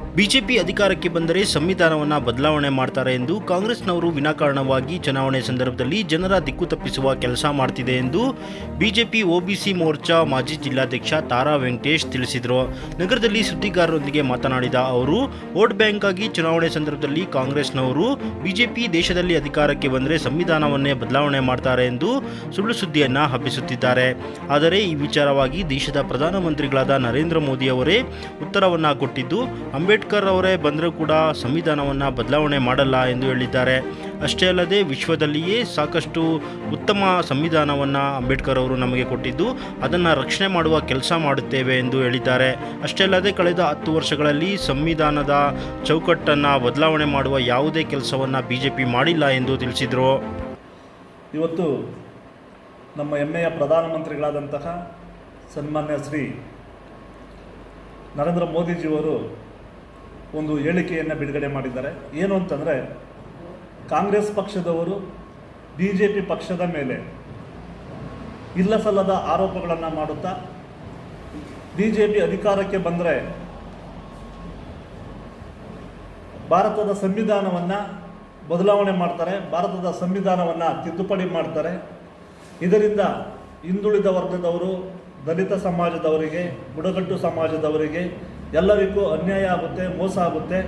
BJP ಅಧಿಕಾರಕ್ಕೆ ಬಂದರೆ ಸಂವಿಧಾನವನ್ನು ಬದಲಾವಣೆ ಮಾಡ್ತಾರೆ ಎಂದು ಕಾಂಗ್ರೆಸ್ನವರು ವಿನಾಕಾರಣವಾಗಿ ಚುನಾವಣೆ ಸಂದರ್ಭದಲ್ಲಿ ಜನರ ದಿಕ್ಕು ತಪ್ಪಿಸುವ ಕೆಲಸ ಮಾಡ್ತಿದೆ ಎಂದು ಬಿಜೆಪಿ ಒಬಿಸಿ ಮೋರ್ಚಾ ಮಾಜಿ ಜಿಲ್ಲಾಧ್ಯಕ್ಷ ತಾರಾ ವೆಂಕಟೇಶ್ ತಿಳಿಸಿದರು. ನಗರದಲ್ಲಿ ಸುದ್ದಿಗಾರರೊಂದಿಗೆ ಮಾತನಾಡಿದ ಅವರು, ವೋಟ್ ಬ್ಯಾಂಕ್ ಆಗಿ ಚುನಾವಣೆ ಸಂದರ್ಭದಲ್ಲಿ ಕಾಂಗ್ರೆಸ್ನವರು ಬಿಜೆಪಿ ದೇಶದಲ್ಲಿ ಅಧಿಕಾರಕ್ಕೆ ಬಂದರೆ ಸಂವಿಧಾನವನ್ನೇ ಬದಲಾವಣೆ ಮಾಡ್ತಾರೆ ಎಂದು ಸುಳ್ಳು ಸುದ್ದಿಯನ್ನು ಹಬ್ಬಿಸುತ್ತಿದ್ದಾರೆ. ಆದರೆ ಈ ವಿಚಾರವಾಗಿ ದೇಶದ ಪ್ರಧಾನಮಂತ್ರಿಗಳಾದ ನರೇಂದ್ರ ಮೋದಿ ಅವರೇ ಉತ್ತರವನ್ನು ಕೊಟ್ಟಿದ್ದು ಅವರೇ ಬಂದರೂ ಕೂಡ ಸಂವಿಧಾನವನ್ನು ಬದಲಾವಣೆ ಮಾಡಲ್ಲ ಎಂದು ಹೇಳಿದ್ದಾರೆ. ಅಷ್ಟೇ ಅಲ್ಲದೆ ವಿಶ್ವದಲ್ಲಿಯೇ ಸಾಕಷ್ಟು ಉತ್ತಮ ಸಂವಿಧಾನವನ್ನು ಅಂಬೇಡ್ಕರ್ ಅವರು ನಮಗೆ ಕೊಟ್ಟಿದ್ದು ಅದನ್ನು ರಕ್ಷಣೆ ಮಾಡುವ ಕೆಲಸ ಮಾಡುತ್ತೇವೆ ಎಂದು ಹೇಳಿದ್ದಾರೆ. ಅಷ್ಟೇ ಅಲ್ಲದೆ ಕಳೆದ ಹತ್ತು ವರ್ಷಗಳಲ್ಲಿ ಸಂವಿಧಾನದ ಚೌಕಟ್ಟನ್ನು ಬದಲಾವಣೆ ಮಾಡುವ ಯಾವುದೇ ಕೆಲಸವನ್ನು ಬಿ ಜೆ ಪಿ ಮಾಡಿಲ್ಲ ಎಂದು ತಿಳಿಸಿದರು. ಇವತ್ತು ನಮ್ಮ ಹೆಮ್ಮೆಯ ಪ್ರಧಾನಮಂತ್ರಿಗಳಾದಂತಹ ಸನ್ಮಾನ್ಯ ಶ್ರೀ ನರೇಂದ್ರ ಮೋದಿಜಿಯವರು ಒಂದು ಹೇಳಿಕೆಯನ್ನು ಬಿಡುಗಡೆ ಮಾಡಿದ್ದಾರೆ. ಏನು ಅಂತಂದರೆ, ಕಾಂಗ್ರೆಸ್ ಪಕ್ಷದವರು ಬಿ ಜೆ ಪಿ ಪಕ್ಷದ ಮೇಲೆ ಇಲ್ಲ ಸಲ್ಲದ ಆರೋಪಗಳನ್ನು ಮಾಡುತ್ತಾ ಬಿ ಜೆ ಪಿ ಅಧಿಕಾರಕ್ಕೆ ಬಂದರೆ ಭಾರತದ ಸಂವಿಧಾನವನ್ನು ಬದಲಾವಣೆ ಮಾಡ್ತಾರೆ, ಭಾರತದ ಸಂವಿಧಾನವನ್ನು ತಿದ್ದುಪಡಿ ಮಾಡ್ತಾರೆ. ಇದರಿಂದ ಹಿಂದುಳಿದ ವರ್ಗದವರು, ದಲಿತ ಸಮಾಜದವರಿಗೆ, ಬುಡಕಟ್ಟು ಸಮಾಜದವರಿಗೆ ಎಲ್ಲರಿಗೂ ಅನ್ಯಾಯ ಆಗುತ್ತೆ, ಮೋಸ ಆಗುತ್ತೆ.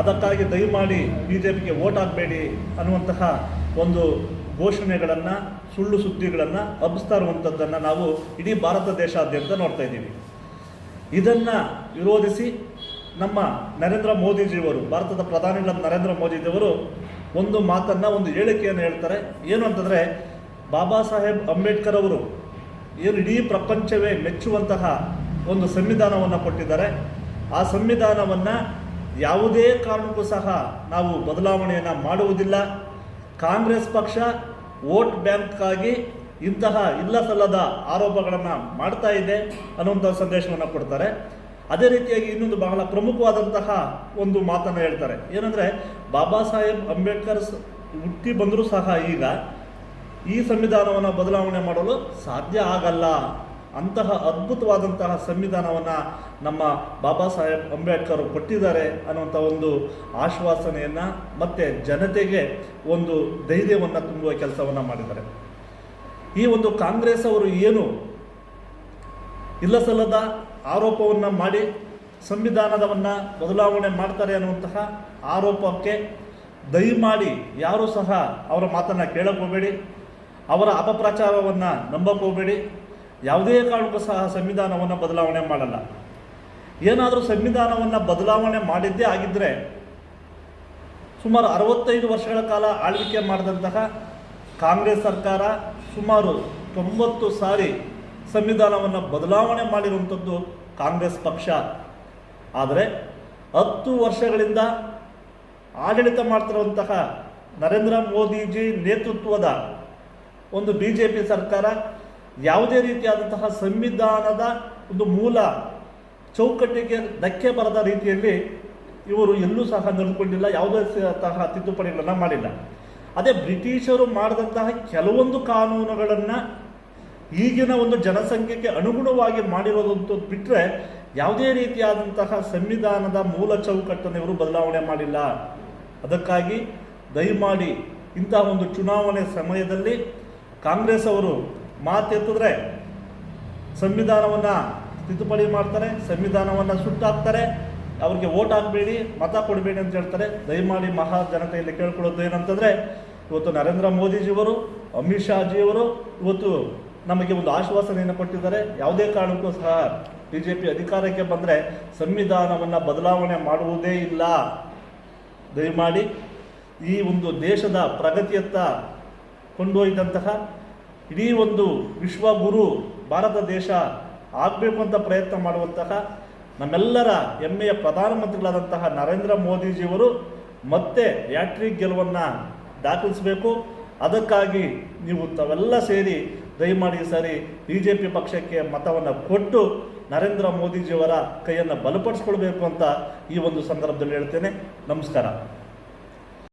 ಅದಕ್ಕಾಗಿ ದಯಮಾಡಿ ಬಿ ಜೆ ಪಿಗೆ ವೋಟ್ ಹಾಕಬೇಡಿ ಅನ್ನುವಂತಹ ಒಂದು ಘೋಷಣೆಗಳನ್ನು, ಸುಳ್ಳು ಸುದ್ದಿಗಳನ್ನು ಹಬ್ಬಿಸ್ತಾ ಇರುವಂಥದ್ದನ್ನು ನಾವು ಇಡೀ ಭಾರತ ದೇಶಾದ್ಯಂತ ನೋಡ್ತಾ ಇದ್ದೀವಿ. ಇದನ್ನು ವಿರೋಧಿಸಿ ನಮ್ಮ ನರೇಂದ್ರ ಮೋದಿಜಿಯವರು, ಭಾರತದ ಪ್ರಧಾನಿಗಳಾದ ನರೇಂದ್ರ ಮೋದಿಜಿಯವರು ಒಂದು ಮಾತನ್ನು, ಒಂದು ಹೇಳಿಕೆಯನ್ನು ಹೇಳ್ತಾರೆ. ಏನು ಅಂತಂದರೆ, ಬಾಬಾ ಸಾಹೇಬ್ ಅಂಬೇಡ್ಕರ್ ಅವರು ಏನು ಇಡೀ ಪ್ರಪಂಚವೇ ಮೆಚ್ಚುವಂತಹ ಒಂದು ಸಂವಿಧಾನವನ್ನು ಕೊಟ್ಟಿದ್ದಾರೆ. ಆ ಸಂವಿಧಾನವನ್ನು ಯಾವುದೇ ಕಾರಣಕ್ಕೂ ಸಹ ನಾವು ಬದಲಾವಣೆಯನ್ನು ಮಾಡುವುದಿಲ್ಲ. ಕಾಂಗ್ರೆಸ್ ಪಕ್ಷ ವೋಟ್ ಬ್ಯಾಂಕ್ಗಾಗಿ ಇಂತಹ ಇಲ್ಲ ಸಲ್ಲದ ಆರೋಪಗಳನ್ನು ಮಾಡ್ತಾ ಇದೆ ಅನ್ನುವಂಥ ಸಂದೇಶವನ್ನು ಕೊಡ್ತಾರೆ. ಅದೇ ರೀತಿಯಾಗಿ ಇನ್ನೊಂದು ಬಹಳ ಪ್ರಮುಖವಾದಂತಹ ಒಂದು ಮಾತನ್ನು ಹೇಳ್ತಾರೆ. ಏನಂದರೆ ಬಾಬಾ ಸಾಹೇಬ್ ಅಂಬೇಡ್ಕರ್ ಹುಟ್ಟಿ ಬಂದರೂ ಸಹ ಈಗ ಈ ಸಂವಿಧಾನವನ್ನು ಬದಲಾವಣೆ ಮಾಡಲು ಸಾಧ್ಯ ಆಗಲ್ಲ. ಅಂತಹ ಅದ್ಭುತವಾದಂತಹ ಸಂವಿಧಾನವನ್ನು ನಮ್ಮ ಬಾಬಾ ಸಾಹೇಬ್ ಅಂಬೇಡ್ಕರ್ ಕೊಟ್ಟಿದ್ದಾರೆ ಅನ್ನುವಂಥ ಒಂದು ಆಶ್ವಾಸನೆಯನ್ನು ಮತ್ತು ಜನತೆಗೆ ಒಂದು ಧೈರ್ಯವನ್ನು ತುಂಬುವ ಕೆಲಸವನ್ನು ಮಾಡಿದ್ದಾರೆ. ಈ ಒಂದು ಕಾಂಗ್ರೆಸ್ ಅವರು ಏನು ಇಲ್ಲ ಸಲ್ಲದ ಆರೋಪವನ್ನು ಮಾಡಿ ಸಂವಿಧಾನದವನ್ನು ಬದಲಾವಣೆ ಮಾಡ್ತಾರೆ ಅನ್ನುವಂತಹ ಆರೋಪಕ್ಕೆ ದಯಮಾಡಿ ಯಾರೂ ಸಹ ಅವರ ಮಾತನ್ನು ಕೇಳಕ್ಕೆ ಹೋಗಬೇಡಿ. ಅವರ ಅಪಪ್ರಚಾರವನ್ನು ನಂಬಕ್ಕೆ ಹೋಗಬೇಡಿ. ಯಾವುದೇ ಕಾರಣಕ್ಕೂ ಸಹ ಸಂವಿಧಾನವನ್ನು ಬದಲಾವಣೆ ಮಾಡಲ್ಲ. ಏನಾದರೂ ಸಂವಿಧಾನವನ್ನು ಬದಲಾವಣೆ ಮಾಡಿದ್ದೇ ಆಗಿದ್ದರೆ ಸುಮಾರು ಅರವತ್ತೈದು ವರ್ಷಗಳ ಕಾಲ ಆಳ್ವಿಕೆ ಮಾಡಿದಂತಹ ಕಾಂಗ್ರೆಸ್ ಸರ್ಕಾರ ಸುಮಾರು ತೊಂಬತ್ತು ಸಾರಿ ಸಂವಿಧಾನವನ್ನು ಬದಲಾವಣೆ ಮಾಡಿರುವಂಥದ್ದು ಕಾಂಗ್ರೆಸ್ ಪಕ್ಷ. ಆದರೆ ಹತ್ತು ವರ್ಷಗಳಿಂದ ಆಡಳಿತ ಮಾಡ್ತಿರುವಂತಹ ನರೇಂದ್ರ ಮೋದಿಜಿ ನೇತೃತ್ವದ ಒಂದು ಬಿ ಜೆ ಪಿ ಸರ್ಕಾರ ಯಾವುದೇ ರೀತಿಯಾದಂತಹ ಸಂವಿಧಾನದ ಒಂದು ಮೂಲ ಚೌಕಟ್ಟಿಗೆ ಧಕ್ಕೆ ಬರದ ರೀತಿಯಲ್ಲಿ ಇವರು ಎಲ್ಲೂ ಸಹ ನಡೆದುಕೊಂಡಿಲ್ಲ ಯಾವುದೇ ತಹ ತಿದ್ದುಪಡಿಗಳನ್ನು ಮಾಡಿಲ್ಲ. ಅದೇ ಬ್ರಿಟಿಷರು ಮಾಡಿದಂತಹ ಕೆಲವೊಂದು ಕಾನೂನುಗಳನ್ನು ಈಗಿನ ಒಂದು ಜನಸಂಖ್ಯೆಗೆ ಅನುಗುಣವಾಗಿ ಮಾಡಿರೋದಂತ ಬಿಟ್ಟರೆ ಯಾವುದೇ ರೀತಿಯಾದಂತಹ ಸಂವಿಧಾನದ ಮೂಲ ಚೌಕಟ್ಟನ್ನು ಇವರು ಬದಲಾವಣೆ ಮಾಡಿಲ್ಲ. ಅದಕ್ಕಾಗಿ ದಯಮಾಡಿ ಇಂತಹ ಒಂದು ಚುನಾವಣೆ ಸಮಯದಲ್ಲಿ ಕಾಂಗ್ರೆಸ್ ಅವರು ಮಾತೆತ್ತಿದ್ರೆ ಸಂವಿಧಾನವನ್ನು ತಿದ್ದುಪಡಿ ಮಾಡ್ತಾರೆ, ಸಂವಿಧಾನವನ್ನು ಸುಟ್ಟಾಕ್ತಾರೆ, ಅವ್ರಿಗೆ ಓಟ್ ಹಾಕಬೇಡಿ, ಮತ ಕೊಡಬೇಡಿ ಅಂತ ಹೇಳ್ತಾರೆ. ದಯಮಾಡಿ ಮಹಾ ಜನತೆಯಲ್ಲಿ ಕೇಳ್ಕೊಳ್ಳೋದು ಏನಂತಂದರೆ, ಇವತ್ತು ನರೇಂದ್ರ ಮೋದಿಜಿಯವರು, ಅಮಿತ್ ಶಾಜಿಯವರು ಇವತ್ತು ನಮಗೆ ಒಂದು ಆಶ್ವಾಸನೆಯನ್ನು ಕೊಟ್ಟಿದ್ದಾರೆ. ಯಾವುದೇ ಕಾರಣಕ್ಕೂ ಸಹ ಬಿ ಜೆ ಪಿ ಅಧಿಕಾರಕ್ಕೆ ಬಂದರೆ ಸಂವಿಧಾನವನ್ನು ಬದಲಾವಣೆ ಮಾಡುವುದೇ ಇಲ್ಲ. ದಯಮಾಡಿ ಈ ಒಂದು ದೇಶದ ಪ್ರಗತಿಯತ್ತ ಕೊಂಡೊಯ್ದಂತಹ ಇಡೀ ಒಂದು ವಿಶ್ವ ಗುರು ಭಾರತ ದೇಶ ಆಗಬೇಕು ಅಂತ ಪ್ರಯತ್ನ ಮಾಡುವಂತಹ ನಮ್ಮೆಲ್ಲರ ಹೆಮ್ಮೆಯ ಪ್ರಧಾನಮಂತ್ರಿಗಳಾದಂತಹ ನರೇಂದ್ರ ಮೋದಿಜಿಯವರು ಮತ್ತೆ ಹ್ಯಾಟ್ರಿಕ್ ಗೆಲುವನ್ನು ದಾಖಲಿಸಬೇಕು. ಅದಕ್ಕಾಗಿ ನೀವು ತಾವೆಲ್ಲ ಸೇರಿ ದಯಮಾಡಿ ಸರಿ ಸಾರಿ ಬಿ ಜೆ ಪಿ ಪಕ್ಷಕ್ಕೆ ಮತವನ್ನು ಕೊಟ್ಟು ನರೇಂದ್ರ ಮೋದಿಜಿಯವರ ಕೈಯನ್ನು ಬಲಪಡಿಸ್ಕೊಳ್ಬೇಕು ಅಂತ ಈ ಒಂದು ಸಂದರ್ಭದಲ್ಲಿ ಹೇಳ್ತೇನೆ. ನಮಸ್ಕಾರ.